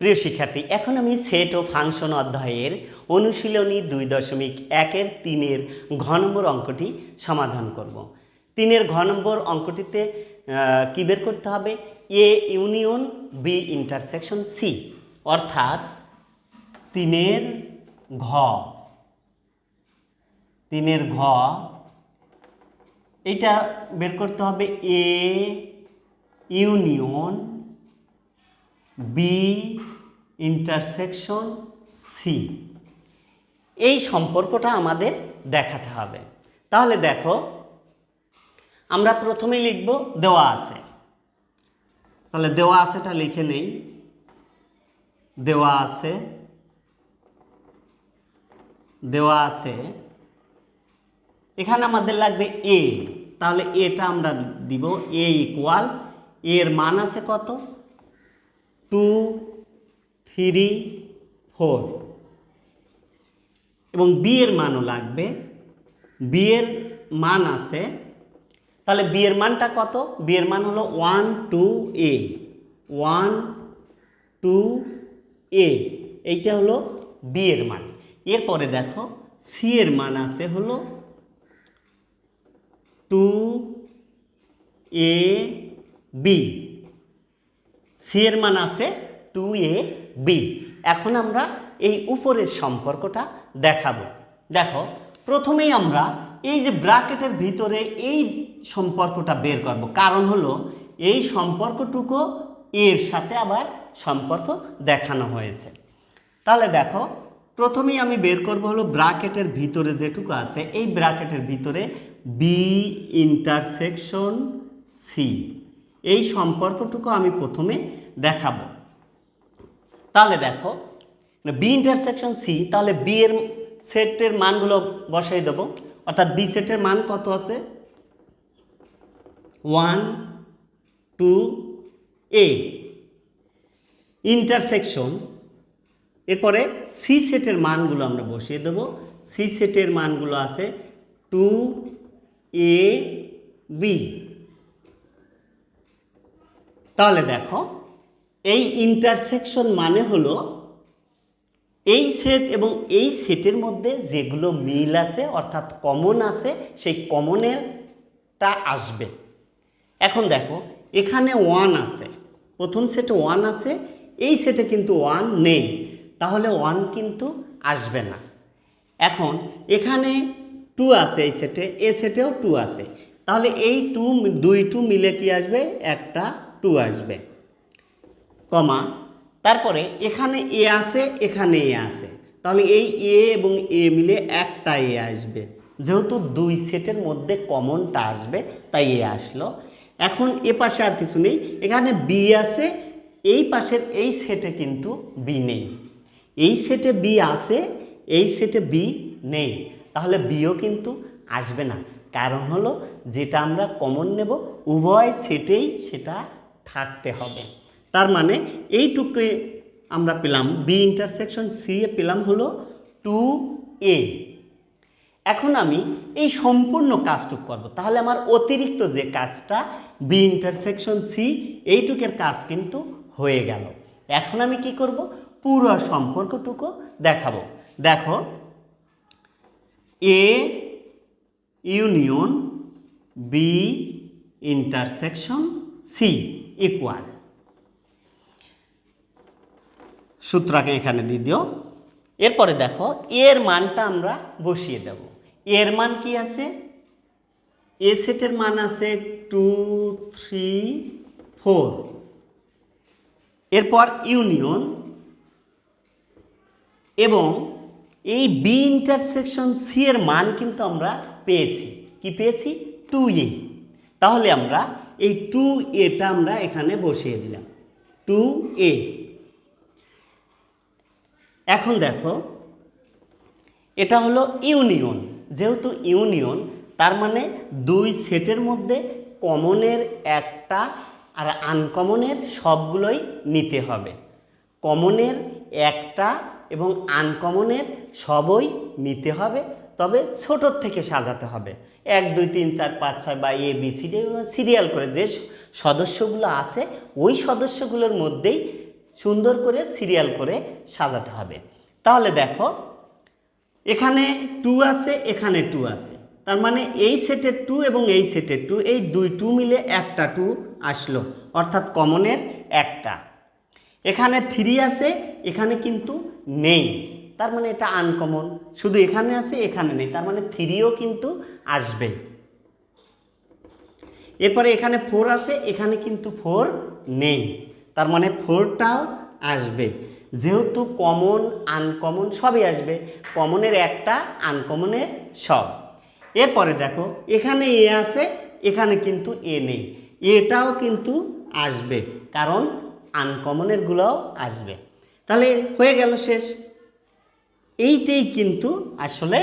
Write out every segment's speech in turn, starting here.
প্রিয় শিক্ষার্থী, এখন আমি সেট ও ফাংশন অধ্যায়ের অনুশীলনী দুই দশমিক একের তিনের ঘ নম্বর অঙ্কটি সমাধান করব। তিনের ঘ নম্বর অঙ্কটিতে কী বের করতে হবে? A union B intersection C অর্থাৎ তিনের ঘ তিনের ঘ এটা বের করতে হবে A union B intersection C এই সম্পর্কটা আমাদের দেখাতে হবে। তাহলে দেখো, আমরা প্রথমে লিখব দেওয়া আছে। তাহলে দেওয়া আছেটা লিখে নেই। দেওয়া আছে দেওয়া আছে। এখানে আমাদের লাগবে এ তাহলে এটা আমরা দিব এ ইকুয়াল এর মান আছে কত? টু থ্রি ফোর এবং বি এর মানও লাগবে। বি এর মান আছে। তাহলে বি এর মানটা কত? বি এর মান হলো one two A one two A এইটা হলো বি এর মান। এরপরে দেখো সি এর মান আছে হলো টু এ বি সি এর মান আছে টু এ বি এখন আমরা এই উপরের সম্পর্কটা দেখাবো। দেখো, প্রথমেই আমরা এই যে ব্র্যাকেটের ভিতরে এই সম্পর্কটা বের করব। কারণ হলো, এই সম্পর্কটুকু এর সাথে আবার সম্পর্ক দেখানো হয়েছে। তাহলে দেখো, প্রথমেই আমি বের করব হলো ব্র্যাকেটের ভিতরে যেটুকু আছে। এই ব্র্যাকেটের ভিতরে বি ইন্টারসেকশন সি এই সম্পর্কটুকু আমি প্রথমে দেখাবো। তাহলে দেখো বি ইন্টারসেকশন সি তাহলে বি এর সেটের মানগুলো বসাই দেবো। অর্থাৎ বি সেটের মান কত আছে? ওয়ান টু এ ইন্টারসেকশন এরপরে সি সেটের মানগুলো আমরা বসিয়ে দেবো। সি সেটের মানগুলো আছে টু এ বি তাহলে দেখো এই ইন্টারসেকশন মানে হলো এই সেট এবং এই সেটের মধ্যে যেগুলো মিল আছে, অর্থাৎ কমন আছে, সেই কমনেরটা আসবে। এখন দেখো, এখানে ওয়ান আছে। প্রথম সেটে ওয়ান আছে, এই সেটে কিন্তু ওয়ান নেই। তাহলে ওয়ান কিন্তু আসবে না। এখন এখানে টু আছে এই সেটে এ সেটেও টু আছে। তাহলে এই টু দুই টু মিলে কি আসবে? একটা টু আসবে। কমা, তারপরে এখানে এ আছে, এখানে এ আছে। তাহলে এই এ এবং এ মিলে একটা এ আসবে। যেহেতু দুই সেটের মধ্যে কমনটা আসবে, তাই এ আসলো। এখন এ পাশে আর কিছু নেই। এখানে বি আছে, এই পাশের এই সেটে কিন্তু বি নেই। এই সেটে বি আছে, এই সেটে বি নেই। তাহলে বিও কিন্তু আসবে না। কারণ হলো, যেটা আমরা কমন নেব, উভয় সেটেই সেটা থাকতে হবে। তার মানে এইটুকু আমরা পেলাম বি ইন্টারসেকশন সি এ পেলাম হলো টু এ এখন আমি এই সম্পূর্ণ কাজটুক করব। তাহলে আমার অতিরিক্ত যে কাজটা বি ইন্টারসেকশন সি এইটুকের কাজ কিন্তু হয়ে গেল। এখন আমি কি করব? পুরো সম্পর্কটুকু দেখাবো। দেখো A union B intersection C equal সূত্রকে এখানে দিয়ে দিও। এরপরে দেখো, এর মানটা আমরা বসিয়ে দেব। এর মান কি আছে? এ সেটের মান আছে টু, থ্রি, ফোর। এরপর ইউনিয়ন এবং এই বি ইন্টারসেকশন সি এর মান কিন্তু আমরা পেয়েছি। কি পেয়েছি? টু এ তাহলে আমরা এই টু এটা আমরা এখানে বসিয়ে দিলাম। টু এ এখন দেখো, এটা হলো ইউনিয়ন। যেহেতু ইউনিয়ন, তার মানে দুই সেটের মধ্যে কমনের একটা আর আনকমনের সবগুলোই নিতে হবে। কমনের একটা এবং আনকমনের সবই নিতে হবে, তবে ছোটোর থেকে সাজাতে হবে। এক, দুই, তিন, চার, পাঁচ, ছয়, বা A, B, C, D serial করে যে সদস্যগুলো আছে, ওই সদস্যগুলোর মধ্যেই সুন্দর করে সিরিয়াল করে সাজাতে হবে। তাহলে দেখো, এখানে টু আছে, এখানে টু আছে। তার মানে এই সেটের টু এবং এই সেটের টু এই দুই টু মিলে একটা টু আসলো, অর্থাৎ কমনের একটা। এখানে থ্রি আছে, এখানে কিন্তু নেই। তার মানে এটা আনকমন শুধু এখানে আছে, এখানে নেই। তার মানে থ্রিও কিন্তু আসবে। এরপরে এখানে ফোর আছে, এখানে কিন্তু ফোর নেই। তার মানে ফোরটাও আসবে। যেহেতু কমন আনকমন সবই আসবে। কমনের একটা আনকমনের সব। এরপরে দেখো, এখানে এ আছে, এখানে কিন্তু এ নেই। এটাও কিন্তু আসবে, কারণ আনকমনেরগুলোও আসবে। তাহলে হয়ে গেল শেষ। এইটাই কিন্তু আসলে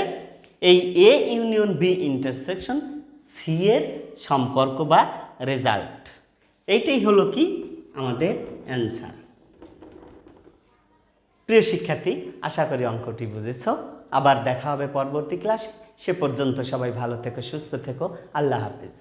এই A union B intersection C এর সম্পর্ক বা রেজাল্ট এইটাই হলো কি? আমাদের অ্যান্সার প্রিয় শিক্ষার্থী, আশা করি অঙ্কটি বুঝেছ। আবার দেখা হবে পরবর্তী ক্লাসে সে পর্যন্ত সবাই ভালো থেকো, সুস্থ থেকো। আল্লাহ হাফিজ।